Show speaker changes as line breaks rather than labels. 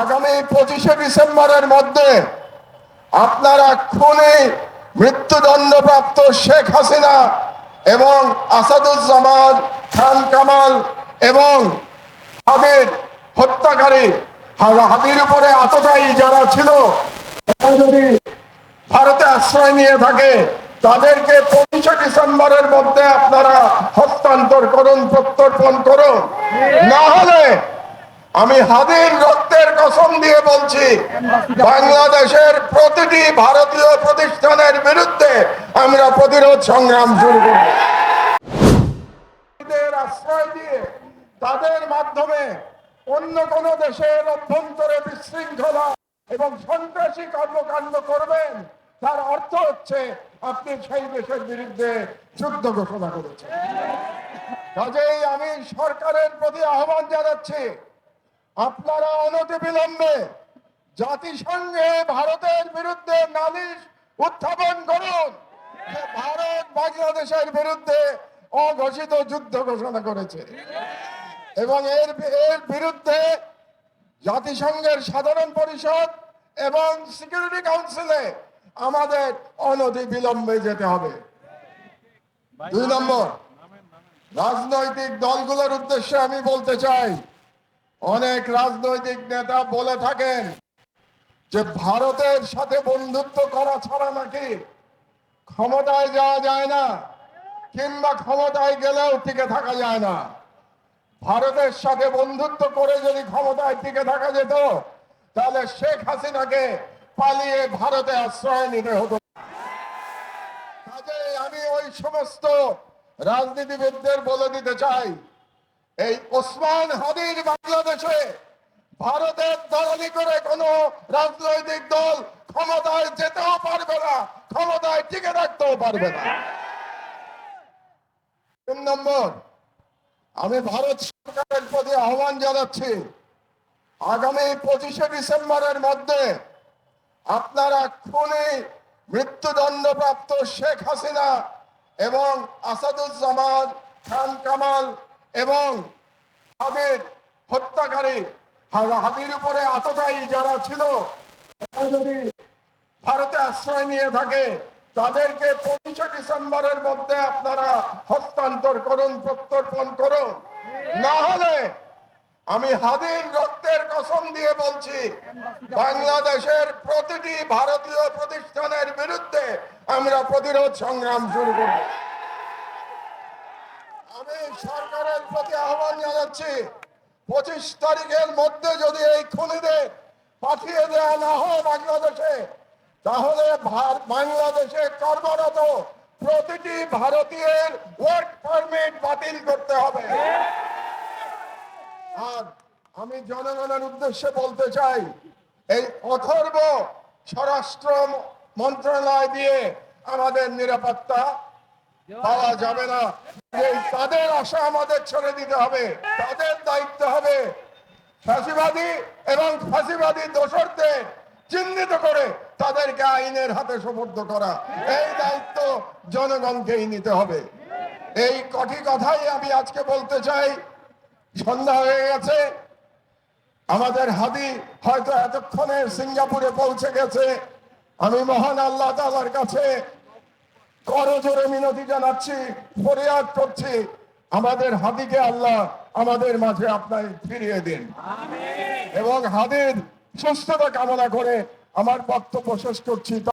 আগামী পঁচিশে ডিসেম্বরের মধ্যে আপনারা খুনে মৃত্যুদণ্ডপ্রাপ্ত শেখ হাসিনা এবং আসাদুজ্জামান খান কামাল এবং হাবির হত্যাকারী হাবির উপরে আততায়ী যারা ছিল যদি ভারতে আশ্রয় নিয়ে থাকে, তাদেরকে পঁচিশে ডিসেম্বরের মধ্যে আপনারা হস্তান্তর করুন, প্রত্যর্পণ করুন। না হলে আমি কসম দিয়ে বলছি, বাংলাদেশের প্রতিটি ভারতীয় প্রতিষ্ঠানের বিরুদ্ধে আমরা প্রতিরোধ সংগ্রাম শুরু করব। দিয়ে তাদের মাধ্যমে অন্য কোন দেশের অভ্যন্তরে বিশৃঙ্খলা এবং সন্ত্রাসী কর্মকাণ্ড করবেন, তার অর্থ হচ্ছে আপনি সেই দেশের বিরুদ্ধে যুদ্ধ ঘোষণা করেছেন। কাজেই আমি সরকারের প্রতি আহ্বান জানাচ্ছি আপনারা অনতিবিলম্বে জাতিসংঘে ভারতের বিরুদ্ধে নালিশ উত্থাপন করুন। ভারত বাংলাদেশের বিরুদ্ধে অঘোষিত যুদ্ধ ঘোষণা করেছে। এবং এর এর বিরুদ্ধে জাতিসংঘের সাধারণ পরিষদ এবং সিকিউরিটি কাউন্সিলে আমাদের অনতি বিলম্বে যেতে হবে। দুই নম্বর, রাজনৈতিক দলগুলোর উদ্দেশ্যে আমি বলতে চাই অনেক রাজনৈতিক নেতা বলে থাকেন যে ভারতের সাথে বন্ধুত্ব করা ছাড়া নাকি ক্ষমতায় যাওয়া যায় না, কিংবা ক্ষমতায় গেলেও টিকে থাকা যায় না। ভারতের সাথে বন্ধুত্ব করে যদি ক্ষমতায় টিকে থাকা যেত, তাহলে শেখ হাসিনাকে পালিয়ে ভারতে আশ্রয় নিতে হতো। কাজেই আমি ওই সমস্ত রাজনীতিবিদদের বলে দিতে চাই এই ওসমান হাদির বাংলাদেশে ভারতের দলালি করে কোন রাজনৈতিক দল ক্ষমতায় যেতেও পারবে না, ক্ষমতায় টিকে রাখতেও পারবে না। তিন নম্বর, আমি ভারত সরকারের প্রতি আহ্বান জানাচ্ছি, আগামী পঁচিশে ডিসেম্বরের মধ্যে আপনারা খুনি মৃত্যুদণ্ডপ্রাপ্ত শেখ হাসিনা এবং আসাদুজ্জামান খান কামাল এবং হাবির হত্যাকারী হা- হাবির উপরে আততায়ী যারা ছিল যদি ভারতে আশ্রয় নিয়ে থাকে, তাদেরকে পঁচিশে ডিসেম্বরের মধ্যে আপনারা হস্তান্তর করুন, প্রত্যর্পণ করুন। না হলে আমি হাদির রক্তের কসম দিয়ে বলছি, বাংলাদেশের প্রতিটি ভারতীয় প্রতিষ্ঠানের বিরুদ্ধে আমরা প্রতিরোধ সংগ্রাম শুরু করব আমি সরকারের প্রতি আহ্বান জানাচ্ছি, পঁচিশ তারিখের মধ্যে যদি এই খুনিদের পাঠিয়ে দেওয়া না হয় বাংলাদেশে, তাহলে বাংলাদেশে কর্মরত প্রতিটি ভারতীয়ের ওয়ার্ক পারমিট বাতিল করতে হবে। আর আমি জনগণের উদ্দেশ্যে বলতে চাই, এই অথর্ব স্বরাষ্ট্র মন্ত্রণালয় দিয়ে আমাদের নিরাপত্তা পাওয়া যাবে না। এই তাদের আশা আমাদের ছেড়ে দিতে হবে। তাদের দায়িত্ব হবে ফাঁসিবাদী এবং ফাঁসিবাদী দোষরদের চিহ্নিত করে তাদেরকে আইনের হাতে সুপর্দ করা। এই দায়িত্ব জনগণকেই নিতে হবে। এই কঠি কথাই আমি আজকে বলতে চাই। সন্ধ্যা হয়ে গেছে। আমাদের হাদি হয়তো এতক্ষণে সিঙ্গাপুরে পৌঁছে গেছে। আমি মহান আল্লাহ তালার কাছে করজোরে মিনতি জানাচ্ছি ফরিয়াদ করছি। আমাদের হাদিকে আল্লাহ আমাদের মাঝে আপনার ফিরিয়ে দিন। এবং হাদির সুস্থতা কামনা করে আমার বক্তব্য শেষ করছি।